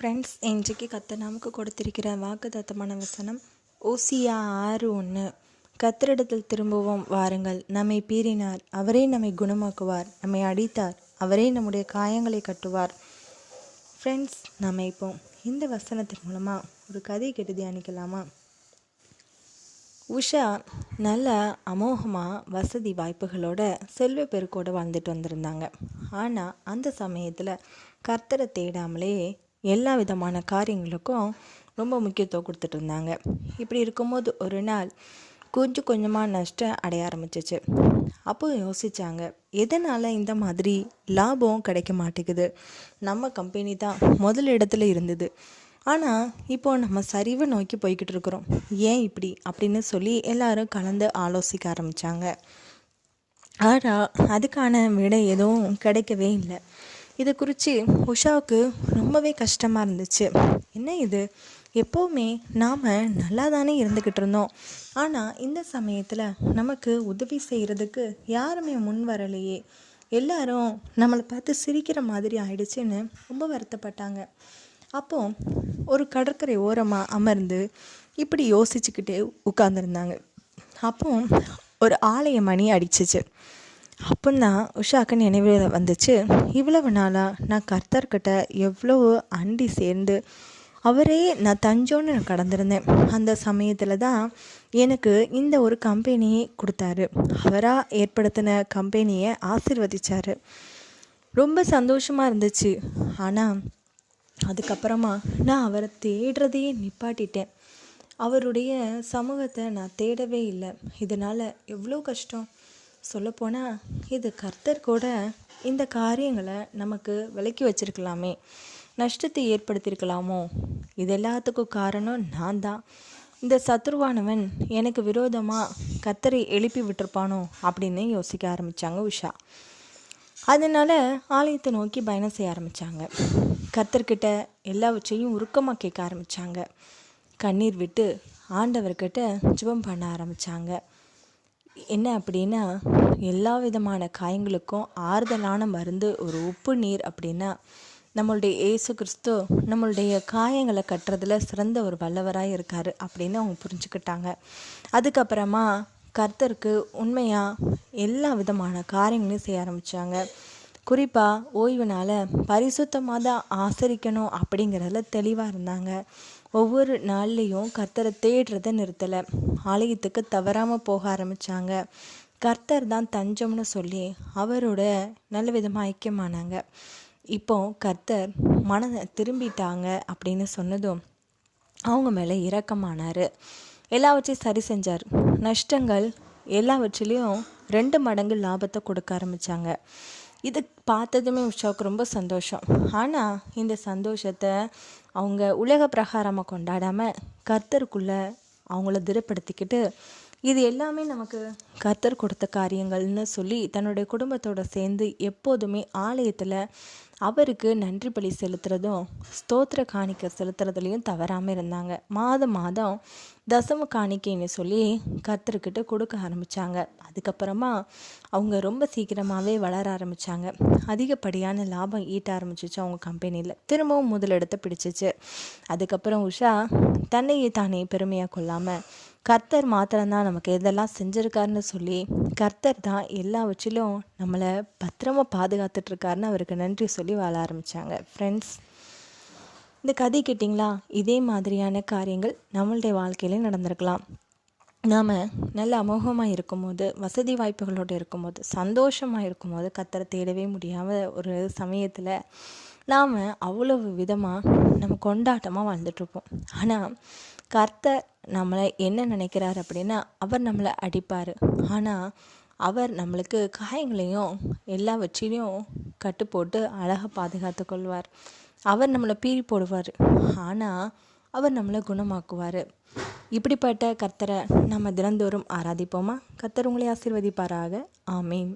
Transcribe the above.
Friends இன்றைக்கு கத்த நமக்கு கொடுத்திருக்கிற வாக்குத்தத்தமான வசனம் ஓசியா ஆறு ஒன்று கத்தரிடத்தில் திரும்புவோம் வாருங்கள். நம்மை பீறினார் அவரே நம்மை குணமாக்குவார். நம்மை அடித்தார் அவரே நம்முடைய காயங்களை கட்டுவார். ஃப்ரெண்ட்ஸ் நம்ம இப்போ இந்த வசனத்தின் மூலமாக ஒரு கதை கேட்டு தியானிக்கலாமா உஷா நல்ல அமோகமாக வசதி வாய்ப்புகளோட செல்வ பெருக்கோடு வாழ்ந்துட்டு வந்திருந்தாங்க. ஆனால் அந்த சமயத்தில் கர்த்தரை தேடாமலே எல்லா விதமான காரியங்களுக்கும் ரொம்ப முக்கியத்துவம் கொடுத்துட்டு இருந்தாங்க இப்படி இருக்கும்போது ஒரு நாள் கொஞ்சம் கொஞ்சமாக நஷ்டம் அடைய ஆரம்பிச்சிச்சு. அப்போ யோசித்தாங்க எதனால் இந்த மாதிரி லாபம் கிடைக்க மாட்டேங்குது? நம்ம கம்பெனி தான் முதல் இடத்துல இருந்தது. ஆனால் இப்போ நம்ம சரிவை நோக்கி போய்கிட்டு இருக்கிறோம். ஏன் இப்படி? அப்படின்னு சொல்லி எல்லாரும் கலந்து ஆலோசிக்க ஆரம்பித்தாங்க ஆனால் அதுக்கான விடை எதுவும் கிடைக்கவே இல்லை. இதை குறித்து உஷாவுக்கு ரொம்பவே கஷ்டமாக இருந்துச்சு. என்ன இது? எப்போவுமே நாம் நல்லா தானே இருந்துக்கிட்டு இருந்தோம். ஆனால் இந்த சமயத்தில் நமக்கு உதவி செய்கிறதுக்கு யாருமே முன் வரலையே. எல்லாரும் நம்மளை பார்த்து சிரிக்கிற மாதிரி ஆயிடுச்சுன்னு ரொம்ப வருத்தப்பட்டாங்க. அப்போ ஒரு கடற்கரை ஓரமாக அமர்ந்து இப்படி யோசிச்சுக்கிட்டே உட்காந்துருந்தாங்க அப்போ ஒரு ஆலய மணி அடிச்சிச்சு. அப்போந்தான் உஷாக்கு நினைவில் வந்துச்சு இவ்வளவு நாளாக நான் கர்த்தர்கிட்ட எவ்வளோ அண்டி சேர்ந்து அவரே நான் தஞ்சோன்னு கடந்திருந்தேன். அந்த சமயத்தில் தான் எனக்கு இந்த ஒரு கம்பெனியை கொடுத்தாரு. அவராக ஏற்படுத்தின கம்பெனியை ஆசிர்வதிச்சார். ரொம்ப சந்தோஷமாக இருந்துச்சு. ஆனால் அதுக்கப்புறமா நான் அவரை தேடுறதையே நிப்பாட்டிட்டேன். அவருடைய சமூகத்தை நான் தேடவே இல்லை. இதனால் எவ்வளோ கஷ்டம்? சொல்லப்போனால் இது கர்த்தர் கூட இந்த காரியங்களை நமக்கு விலக்கி வச்சிருக்கலாமே. நஷ்டத்தை ஏற்படுத்தியிருக்கலாமோ இது எல்லாத்துக்கும் காரணம் நான் தான். இந்த சத்ருவானவன் எனக்கு விரோதமாக கர்த்தரை எழுப்பி விட்டுருப்பானோ அப்படின்னு யோசிக்க ஆரம்பித்தாங்க உஷா. அதனால் ஆலயத்தை நோக்கி பயணம் செய்ய ஆரம்பித்தாங்க கத்தர்கிட்ட எல்லாவற்றையும் உருக்கமாக கேட்க ஆரம்பித்தாங்க கண்ணீர் விட்டு ஆண்டவர்கிட்ட ஜுபம் பண்ண ஆரம்பித்தாங்க என்ன அப்படின்னா எல்லா விதமான காயங்களுக்கும் ஆறுதலான மருந்து ஒரு உப்பு நீர் அப்படின்னா நம்மளுடைய ஏசு கிறிஸ்து நம்மளுடைய காயங்களை கட்டுறதுல சிறந்த ஒரு வல்லவராக இருக்கார் அப்படின்னு அவங்க புரிஞ்சுக்கிட்டாங்க. அதுக்கப்புறமா கர்த்தருக்கு உண்மையாக எல்லா விதமான காரியங்களையும் செய்ய ஆரம்பித்தாங்க குறிப்பாக ஓய்வு நாளை பரிசுத்தமாக தான் ஆசரிக்கணும் அப்படிங்கிறதுல தெளிவாக இருந்தாங்க. ஒவ்வொரு நாள்லேயும் கர்த்தரை தேடுறதை நிறுத்தலை. ஆலயத்துக்கு தவறாமல் போக ஆரம்பித்தாங்க கர்த்தர் தான் தஞ்சம்னு சொல்லி அவரோட நல்ல விதமாக ஐக்கியமானாங்க. இப்போ கர்த்தர் மனதை திரும்பிட்டாங்க அப்படின்னு சொன்னதும் அவங்க மேலே இரக்கமானார். எல்லாவற்றையும் சரி செஞ்சார். நஷ்டங்கள் எல்லாவற்றிலையும் ரெண்டு மடங்கு லாபத்தை கொடுக்க ஆரம்பித்தாங்க இது பார்த்ததுமே உஷாவுக்கு ரொம்ப சந்தோஷம். ஆனால் இந்த சந்தோஷத்தை அவங்க உலக பிரகாரமாக கொண்டாடாமல் கர்த்தருக்குள்ளே அவங்கள திடப்படுத்திக்கிட்டு இது எல்லாமே நமக்கு கர்த்தர் கொடுத்த காரியங்கள்னு சொல்லி தன்னுடைய குடும்பத்தோடு சேர்ந்து எப்போதுமே ஆலயத்தில் அவருக்கு நன்றி பலி செலுத்துறதும் ஸ்தோத்திர காணிக்கை செலுத்துறதுலையும் தவறாமல் இருந்தாங்க. மாதம் மாதம் தசம காணிக்கைன்னு சொல்லி கர்த்தர்கிட்ட கொடுக்க ஆரம்பித்தாங்க அதுக்கப்புறமா அவங்க ரொம்ப சீக்கிரமாகவே வளர ஆரம்பித்தாங்க அதிகப்படியான லாபம் ஈட்ட ஆரம்பிச்சிச்சு அவங்க கம்பெனியில். திரும்பவும் முதலிடத்தை பிடிச்சிச்சு. அதுக்கப்புறம் உஷா தன்னையே தானே பெருமையாக கொள்ளாமல் கர்த்தர் மாத்திரம்தான் நமக்கு எதெல்லாம் செஞ்சுருக்காருன்னு சொல்லி கர்த்தர் தான் எல்லாவற்றிலும் நம்மளை பத்திரமா பாதுகாத்துட்ருக்காருன்னு அவருக்கு நன்றி சொல்லி வாழ ஆரம்பித்தாங்க ஃப்ரெண்ட்ஸ் இந்த கதை கேட்டிங்களா? இதே மாதிரியான காரியங்கள் நம்மளுடைய வாழ்க்கையிலே நடந்திருக்கலாம். நாம் நல்ல அமோகமாக இருக்கும்போது வசதி வாய்ப்புகளோடு இருக்கும்போது சந்தோஷமாக இருக்கும்போது கத்தரை தேடவே முடியாத ஒரு சமயத்தில் நாம் அவ்வளவு விதமாக நம்ம கொண்டாட்டமாக வாழ்ந்துட்டுருப்போம் ஆனால் கர்த்தர் நம்மளை என்ன நினைக்கிறார் அப்படின்னா அவர் நம்மளை அடிப்பார். ஆனால் அவர் நம்மளுக்கு காயங்களையும் எல்லாவற்றிலையும் கட்டு போட்டு அழகாக பாதுகாத்து கொள்வார். அவர் நம்மளை பீறி போடுவார். ஆனால் அவர் நம்மளை குணமாக்குவார். இப்படிப்பட்ட கர்த்தரை நம்ம தினந்தோறும் ஆராதிப்போமா? கர்த்தர் உங்களை ஆசீர்வதிப்பாராக. ஆமீன்.